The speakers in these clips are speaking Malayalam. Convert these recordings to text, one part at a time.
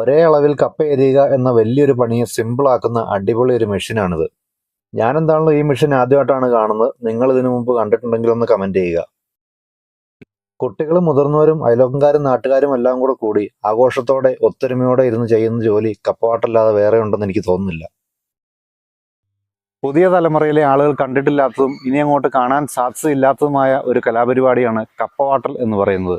ഒരേ അളവിൽ കപ്പ എരിയുക എന്ന വലിയൊരു പണിയെ സിമ്പിളാക്കുന്ന അടിപൊളി ഒരു മെഷീനാണിത് ഞാനെന്താണല്ലോ ഈ മെഷീൻ ആദ്യമായിട്ടാണ് കാണുന്നത്. നിങ്ങൾ ഇതിനു മുമ്പ് കണ്ടിട്ടുണ്ടെങ്കിൽ ഒന്ന് കമന്റ് ചെയ്യുക. കുട്ടികളും മുതിർന്നവരും അയലോക്കംകാരും നാട്ടുകാരും എല്ലാം കൂടെ കൂടി ആഘോഷത്തോടെ ഒത്തൊരുമയോടെ ഇരുന്ന് ചെയ്യുന്ന ജോലി കപ്പവാട്ടല്ലാതെ വേറെ ഉണ്ടെന്ന് എനിക്ക് തോന്നുന്നില്ല. പുതിയ തലമുറയിലെ ആളുകൾ കണ്ടിട്ടില്ലാത്തതും ഇനി അങ്ങോട്ട് കാണാൻ സാധ്യതയില്ലാത്തതുമായ ഒരു കലാപരിപാടിയാണ് കപ്പവാട്ടൽ എന്ന് പറയുന്നത്.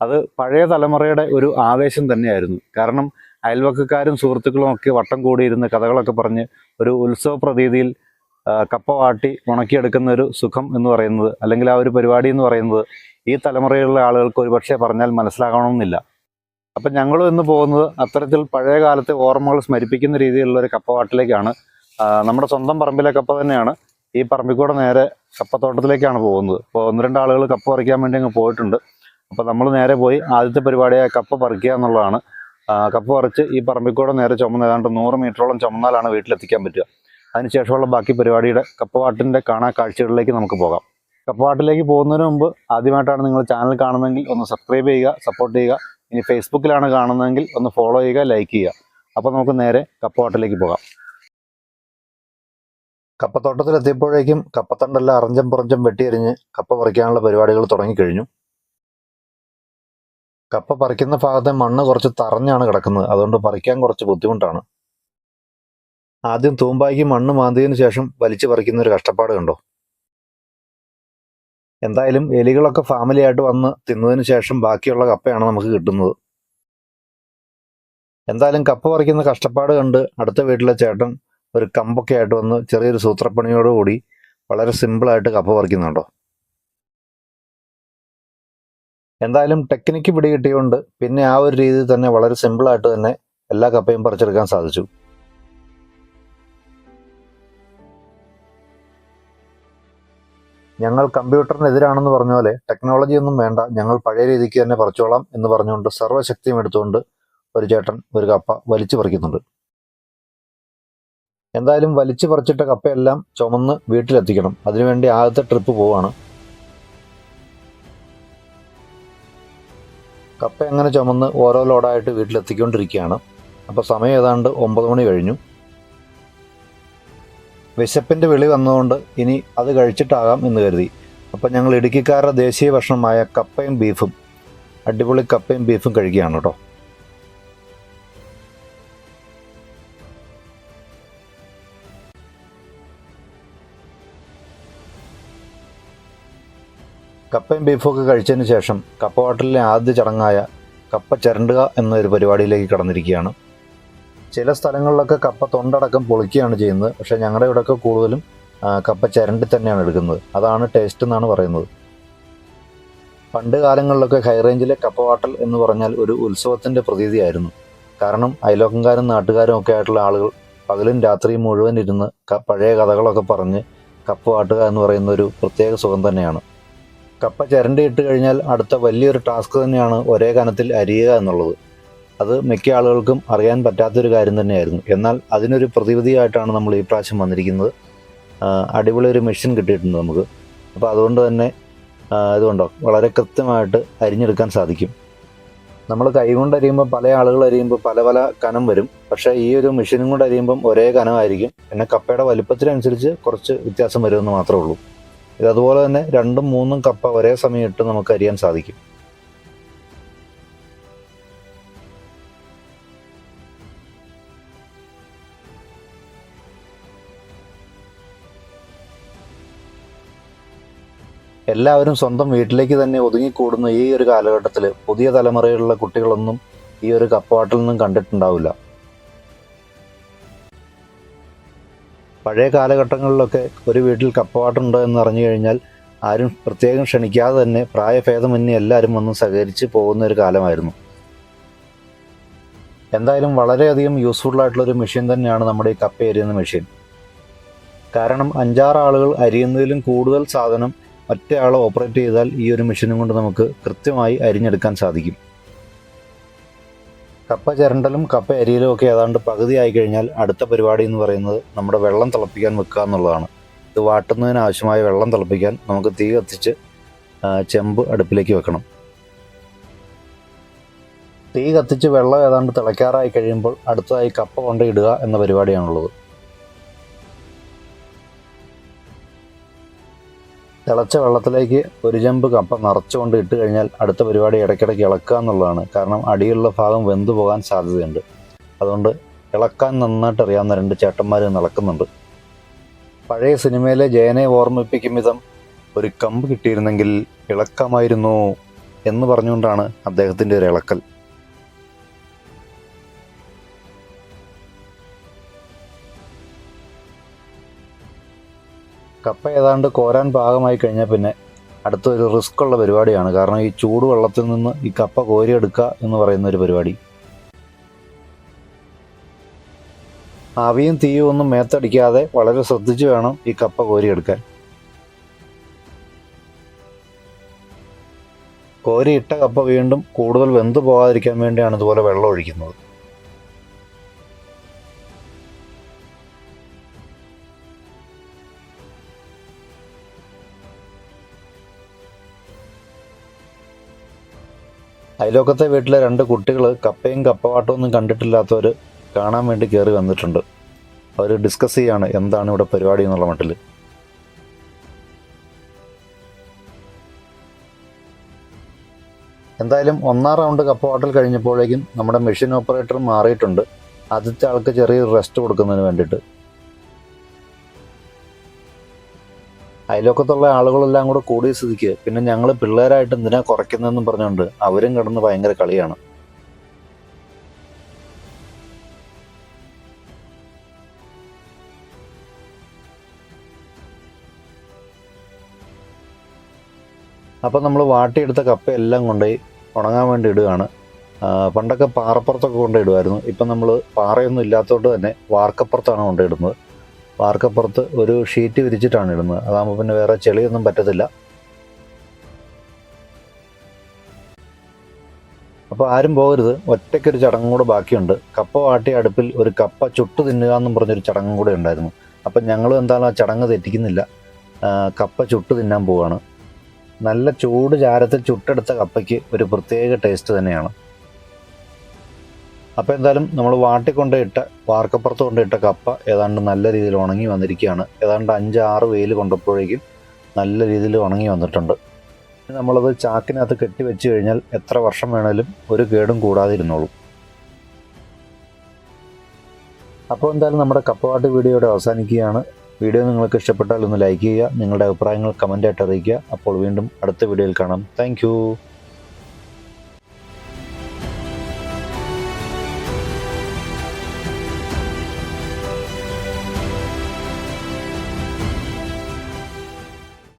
അത് പഴയ തലമുറയുടെ ഒരു ആവേശം തന്നെയായിരുന്നു. കാരണം അയൽവക്കക്കാരും സുഹൃത്തുക്കളും ഒക്കെ വട്ടം കൂടിയിരുന്ന് കഥകളൊക്കെ പറഞ്ഞ് ഒരു ഉത്സവ പ്രതീതിയിൽ കപ്പ വാട്ടി ഉണക്കിയെടുക്കുന്ന ഒരു സുഖം എന്ന് പറയുന്നത് അല്ലെങ്കിൽ ആ ഒരു പരിപാടി എന്ന് പറയുന്നത് ഈ തലമുറയിലുള്ള ആളുകൾക്ക് ഒരുപക്ഷെ പറഞ്ഞാൽ മനസ്സിലാകണമെന്നില്ല. അപ്പം ഞങ്ങളും ഇന്ന് പോകുന്നത് അത്തരത്തിൽ പഴയ കാലത്തെ ഓർമ്മകൾ സ്മരിപ്പിക്കുന്ന രീതിയിലുള്ള ഒരു കപ്പവാട്ടിലേക്കാണ് നമ്മുടെ സ്വന്തം പറമ്പിലെ കപ്പ തന്നെയാണ്. ഈ പറമ്പിൽ കൂടെ നേരെ കപ്പത്തോട്ടത്തിലേക്കാണ് പോകുന്നത്. അപ്പോൾ ഒന്ന് രണ്ട് ആളുകൾ കപ്പ പറിക്കാൻ വേണ്ടി അങ്ങ് പോയിട്ടുണ്ട്. അപ്പോൾ നമ്മൾ നേരെ പോയി ആദ്യത്തെ പരിപാടിയായ കപ്പ പറിക്കുക എന്നുള്ളതാണ്. കപ്പ പറിച്ച് ഈ പറമ്പിക്കൂടെ നേരെ ചുമന്ന് ഏതാണ്ട് നൂറ് മീറ്ററോളം ചുമന്നാലാണ് വീട്ടിലെത്തിക്കാൻ പറ്റുക. അതിനുശേഷമുള്ള ബാക്കി പരിപാടിയുടെ കപ്പവാട്ടിന്റെ കാണാ കാഴ്ചകളിലേക്ക് നമുക്ക് പോകാം. കപ്പവാട്ടിലേക്ക് പോകുന്നതിന് മുമ്പ് ആദ്യമായിട്ടാണ് നിങ്ങൾ ചാനൽ കാണുന്നതെങ്കിൽ ഒന്ന് സബ്സ്ക്രൈബ് ചെയ്യുക സപ്പോർട്ട് ചെയ്യുക. ഇനി ഫേസ്ബുക്കിലാണ് കാണുന്നതെങ്കിൽ ഒന്ന് ഫോളോ ചെയ്യുക ലൈക്ക് ചെയ്യുക. അപ്പോൾ നമുക്ക് നേരെ കപ്പവാട്ടിലേക്ക് പോകാം. കപ്പത്തോട്ടത്തിലെത്തിയപ്പോഴേക്കും കപ്പത്തണ്ടെല്ലാം അറഞ്ചം പുറഞ്ചം വെട്ടിയെറിഞ്ഞ് കപ്പ പറിക്കാനുള്ള പരിപാടികൾ തുടങ്ങിക്കഴിഞ്ഞു. കപ്പ പറിക്കുന്ന ഭാഗത്തെ മണ്ണ് കുറച്ച് തറഞ്ഞാണ് കിടക്കുന്നത്. അതുകൊണ്ട് പറിക്കാൻ കുറച്ച് ബുദ്ധിമുട്ടാണ്. ആദ്യം തൂമ്പായ്ക്ക് മണ്ണ് മാന്തിയതിനു ശേഷം വലിച്ചു പറിക്കുന്ന ഒരു കഷ്ടപ്പാട് കണ്ടോ? എന്തായാലും എലികളൊക്കെ ഫാമിലി ആയിട്ട് വന്ന് തിന്നതിന് ശേഷം ബാക്കിയുള്ള കപ്പയാണ് നമുക്ക് കിട്ടുന്നത്. എന്തായാലും കപ്പ പറിക്കുന്ന കഷ്ടപ്പാട് കണ്ട് അടുത്ത വീട്ടിലെ ചേട്ടൻ ഒരു കമ്പൊക്കെ ആയിട്ട് വന്ന് ചെറിയൊരു സൂത്രപ്പണിയോടുകൂടി വളരെ സിമ്പിളായിട്ട് കപ്പ പറിക്കുന്നുണ്ടോ? എന്തായാലും ടെക്നിക്ക് പിടികിട്ടിയുകൊണ്ട് പിന്നെ ആ ഒരു രീതിയിൽ തന്നെ വളരെ സിമ്പിളായിട്ട് തന്നെ എല്ലാ കപ്പയും പറിച്ചെടുക്കാൻ സാധിച്ചു. ഞങ്ങൾ കമ്പ്യൂട്ടറിനെതിരാണെന്ന് പറഞ്ഞ പോലെ ടെക്നോളജി ഒന്നും വേണ്ട ഞങ്ങൾ പഴയ രീതിക്ക് തന്നെ പറിച്ചോളാം എന്ന് പറഞ്ഞുകൊണ്ട് സർവശക്തിയും എടുത്തുകൊണ്ട് ഒരു ചേട്ടൻ ഒരു കപ്പ വലിച്ചു പറിക്കുന്നുണ്ട്. എന്തായാലും വലിച്ചു പറിച്ചിട്ട കപ്പയെല്ലാം ചുമന്ന് വീട്ടിലെത്തിക്കണം. അതിനുവേണ്ടി ആദ്യത്തെ ട്രിപ്പ് പോവാണ്. കപ്പ എങ്ങനെ ചുമന്ന് ഓരോ ലോഡായിട്ട് വീട്ടിലെത്തിക്കൊണ്ടിരിക്കുകയാണ്. അപ്പോൾ സമയം ഏതാണ്ട് ഒമ്പത് മണി കഴിഞ്ഞു. വിശപ്പിന്റെ വിളി വന്നതുകൊണ്ട് ഇനി അത് കഴിച്ചിട്ടാകാം എന്ന് കരുതി. അപ്പോൾ ഞങ്ങൾ ഇടുക്കിക്കാരുടെ ദേശീയ ഭക്ഷണമായ കപ്പയും ബീഫും അടിപൊളി കപ്പയും ബീഫും കഴിക്കുകയാണ് കേട്ടോ. കപ്പയും ബീഫുമൊക്കെ കഴിച്ചതിന് ശേഷം കപ്പവാട്ടലിലെ ആദ്യ ചടങ്ങായ കപ്പ ചിരണ്ടുക എന്നൊരു പരിപാടിയിലേക്ക് കടന്നിരിക്കുകയാണ്. ചില സ്ഥലങ്ങളിലൊക്കെ കപ്പ തൊണ്ടടക്കം പൊളിക്കുകയാണ് ചെയ്യുന്നത്. പക്ഷേ ഞങ്ങളുടെ ഇവിടെയൊക്കെ കൂടുതലും കപ്പ ചിരണ്ടി തന്നെയാണ് എടുക്കുന്നത്. അതാണ് ടേസ്റ്റ് എന്നാണ് പറയുന്നത്. പണ്ട് കാലങ്ങളിലൊക്കെ ഹൈറേഞ്ചിലെ കപ്പവാട്ടൽ എന്ന് പറഞ്ഞാൽ ഒരു ഉത്സവത്തിന്റെ പ്രതീതിയായിരുന്നു. കാരണം അയലോക്കംകാരും നാട്ടുകാരും ഒക്കെ ആയിട്ടുള്ള ആളുകൾ പകലും രാത്രിയും മുഴുവൻ ഇരുന്ന് പഴയ കഥകളൊക്കെ പറഞ്ഞ് കപ്പ വാട്ടുക എന്ന് പറയുന്ന ഒരു പ്രത്യേക സുഖം തന്നെയാണ്. കപ്പ ചിരണ്ടി ഇട്ട് കഴിഞ്ഞാൽ അടുത്ത വലിയൊരു ടാസ്ക് തന്നെയാണ് ഒരേ കനത്തിൽ അരിയുക എന്നുള്ളത്. അത് മിക്ക ആളുകൾക്കും അറിയാൻ പറ്റാത്തൊരു കാര്യം തന്നെയായിരുന്നു. എന്നാൽ അതിനൊരു പ്രതിവിധിയായിട്ടാണ് നമ്മൾ ഈ പ്രാവശ്യം വന്നിരിക്കുന്നത്. അടിപൊളി ഒരു മെഷീൻ കിട്ടിയിട്ടുണ്ട് നമുക്ക്. അപ്പോൾ അതുകൊണ്ട് തന്നെ ഇതുകൊണ്ടോ വളരെ കൃത്യമായിട്ട് അരിഞ്ഞെടുക്കാൻ സാധിക്കും. നമ്മൾ കൈകൊണ്ട് അരിയുമ്പോൾ പല ആളുകൾ അരിയുമ്പോൾ പല പല കനം വരും. പക്ഷേ ഈ ഒരു മെഷീനും കൊണ്ട് അരിയുമ്പം ഒരേ കനമായിരിക്കും. പിന്നെ കപ്പയുടെ വലുപ്പത്തിനനുസരിച്ച് കുറച്ച് വ്യത്യാസം വരുമെന്ന് മാത്രമേ ഉള്ളൂ. ഇത് തന്നെ രണ്ടും മൂന്നും കപ്പ ഒരേ സമയം ഇട്ട് നമുക്ക് അരിയാൻ സാധിക്കും. എല്ലാവരും സ്വന്തം വീട്ടിലേക്ക് തന്നെ ഒതുങ്ങിക്കൂടുന്ന ഈ ഒരു കാലഘട്ടത്തിൽ പുതിയ തലമുറയിലുള്ള കുട്ടികളൊന്നും ഈ ഒരു കപ്പവാട്ടിൽ നിന്നും കണ്ടിട്ടുണ്ടാവില്ല. പഴയ കാലഘട്ടങ്ങളിലൊക്കെ ഒരു വീട്ടിൽ കപ്പവാട്ടുണ്ടോ എന്ന് അറിഞ്ഞു കഴിഞ്ഞാൽ ആരും പ്രത്യേകം ക്ഷണിക്കാതെ തന്നെ പ്രായഭേദമന്യേ എല്ലാവരും വന്ന് സഹകരിച്ച് പോകുന്ന ഒരു കാലമായിരുന്നു. എന്തായാലും വളരെയധികം ഒരു മെഷീൻ തന്നെയാണ് നമ്മുടെ ഈ കപ്പ എരിയുന്ന മെഷീൻ കാരണം അഞ്ചാറ് ആളുകൾ അരിയുന്നതിലും കൂടുതൽ സാധനം ഒറ്റയാൾ ഓപ്പറേറ്റ് ചെയ്താൽ ഈ ഒരു മെഷീനും കൊണ്ട് നമുക്ക് കൃത്യമായി അരിഞ്ഞെടുക്കാൻ സാധിക്കും. കപ്പ ചിരണ്ടലും കപ്പ അരിയിലും ഒക്കെ ഏതാണ്ട് പകുതി ആയി കഴിഞ്ഞാൽ അടുത്ത പരിപാടി എന്ന് പറയുന്നത് നമ്മുടെ വെള്ളം തിളപ്പിക്കാൻ വെക്കുക എന്നുള്ളതാണ്. ഇത് വാട്ടുന്നതിന് ആവശ്യമായ വെള്ളം തിളപ്പിക്കാൻ നമുക്ക് തീ കത്തിച്ച് ചെമ്പ് അടുപ്പിലേക്ക് വെക്കണം. തീ കത്തിച്ച് വെള്ളം ഏതാണ്ട് തിളയ്ക്കാറായി കഴിയുമ്പോൾ അടുത്തതായി കപ്പ കൊണ്ട് ഇടുക എന്ന പരിപാടിയാണുള്ളത്. തിളച്ച വെള്ളത്തിലേക്ക് ഒരു ചെമ്പ് കപ്പ നിറച്ചുകൊണ്ട് ഇട്ട് കഴിഞ്ഞാൽ അടുത്ത പരിപാടി ഇടയ്ക്കിടയ്ക്ക് ഇളക്കുക എന്നുള്ളതാണ്. കാരണം അടിയിലുള്ള ഭാഗം വെന്തു പോകാൻ സാധ്യതയുണ്ട്. അതുകൊണ്ട് ഇളക്കാൻ നന്നായിട്ട് അറിയാവുന്ന രണ്ട് ചേട്ടന്മാർ നടക്കുന്നുണ്ട്. പഴയ സിനിമയിലെ ജയനെ ഓർമ്മിപ്പിക്കും വിധം ഒരു കമ്പ് കിട്ടിയിരുന്നെങ്കിൽ ഇളക്കമായിരുന്നു എന്ന് പറഞ്ഞുകൊണ്ടാണ് അദ്ദേഹത്തിന്റെ ഒരു ഇളക്കൽ. കപ്പ ഏതാണ്ട് കോരാൻ പാകമായി കഴിഞ്ഞാൽ പിന്നെ അടുത്തൊരു റിസ്ക് ഉള്ള പരിപാടിയാണ്. കാരണം ഈ ചൂട് വെള്ളത്തിൽ നിന്ന് ഈ കപ്പ കോരിയെടുക്കുക എന്ന് പറയുന്ന ഒരു പരിപാടി. ആവിയും തീയും ഒന്നും മേത്തടിക്കാതെ വളരെ ശ്രദ്ധിച്ചു വേണം ഈ കപ്പ കോരിയെടുക്കാൻ. കോരിയിട്ട കപ്പ വീണ്ടും കൂടുതൽ വെന്തു പോകാതിരിക്കാൻ വേണ്ടിയാണ് ഇതുപോലെ വെള്ളം ഒഴിക്കുന്നത്. അയലോക്കത്തെ വീട്ടിലെ രണ്ട് കുട്ടികൾ കപ്പയും കപ്പവാട്ടവും ഒന്നും കണ്ടിട്ടില്ലാത്തവർ കാണാൻ വേണ്ടി കയറി വന്നിട്ടുണ്ട്. അവർ ഡിസ്കസ് ചെയ്യാണ് എന്താണ് ഇവിടെ പരിപാടി എന്നുള്ള മട്ടിൽ എന്തായാലും ഒന്നാം റൗണ്ട് കപ്പവാട്ടൽ കഴിഞ്ഞപ്പോഴേക്കും നമ്മുടെ മെഷീൻ ഓപ്പറേറ്റർ മാറിയിട്ടുണ്ട്. ആദ്യത്തെ ആൾക്ക് ചെറിയൊരു റെസ്റ്റ് കൊടുക്കുന്നതിന് വേണ്ടിയിട്ട്. അയലോക്കത്തുള്ള ആളുകളെല്ലാം കൂടെ കൂടിയ സ്ഥിതിക്ക് പിന്നെ ഞങ്ങൾ പിള്ളേരായിട്ട് എന്തിനാ കുറയ്ക്കുന്നതെന്നും പറഞ്ഞുകൊണ്ട് അവരും കിടന്ന് ഭയങ്കര കളിയാണ്. അപ്പം നമ്മൾ വാട്ടിയെടുത്ത കപ്പ എല്ലാം കൊണ്ടുപോയി ഉണങ്ങാൻ വേണ്ടി ഇടുകയാണ്. പണ്ടൊക്കെ പാറപ്പുറത്തൊക്കെ കൊണ്ടുപോയി ഇടുമായിരുന്നു. ഇപ്പം നമ്മൾ പാറയൊന്നും ഇല്ലാത്തതുകൊണ്ട് തന്നെ വാർക്കപ്പുറത്താണ് കൊണ്ടുപോയിടുന്നത് വാർക്കപ്പുറത്ത് ഒരു ഷീറ്റ് വിരിച്ചിട്ടാണ് ഇടുന്നത്. അതാകുമ്പോൾ പിന്നെ വേറെ ചെളിയൊന്നും പറ്റത്തില്ല. അപ്പോൾ ആരും പോകരുത്. ഒറ്റയ്ക്കൊരു ചടങ്ങും കൂടെ ബാക്കിയുണ്ട്. കപ്പ വാട്ടിയ അടുപ്പിൽ ഒരു കപ്പ ചുട്ടു തിന്നുക എന്നും പറഞ്ഞൊരു ചടങ്ങും കൂടെ ഉണ്ടായിരുന്നു. അപ്പം ഞങ്ങളും എന്താണ് ആ ചടങ്ങ് തെറ്റിക്കുന്നില്ല. കപ്പ ചുട്ടു തിന്നാൻ പോവുകയാണ് നല്ല ചൂട് ചാരത്തിൽ ചുട്ടെടുത്ത കപ്പയ്ക്ക് ഒരു പ്രത്യേക ടേസ്റ്റ് തന്നെയാണ്. അപ്പോൾ എന്തായാലും നമ്മൾ വാട്ടിക്കൊണ്ട് ഇട്ട വാർക്കപ്പുറത്ത് കൊണ്ട് ഇട്ട കപ്പ ഏതാണ്ട് നല്ല രീതിയിൽ ഉണങ്ങി വന്നിരിക്കുകയാണ്. ഏതാണ്ട് അഞ്ച് ആറ് വെയിൽ കൊണ്ടപ്പോഴേക്കും നല്ല രീതിയിൽ ഉണങ്ങി വന്നിട്ടുണ്ട്. നമ്മളത് ചാക്കിനകത്ത് കെട്ടി വെച്ച് കഴിഞ്ഞാൽ എത്ര വർഷം വേണേലും ഒരു കേടും കൂടാതെ ഇരുന്നോളും അപ്പോൾ എന്തായാലും നമ്മുടെ കപ്പവാട്ട് വീഡിയോയുടെ അവസാനിക്കുകയാണ്. വീഡിയോ നിങ്ങൾക്ക് ഇഷ്ടപ്പെട്ടാൽ ഒന്ന് ലൈക്ക് ചെയ്യുക നിങ്ങളുടെ അഭിപ്രായങ്ങൾ കമന്റായിട്ട് അറിയിക്കുക. അപ്പോൾ വീണ്ടും അടുത്ത വീഡിയോയിൽ കാണാം. താങ്ക്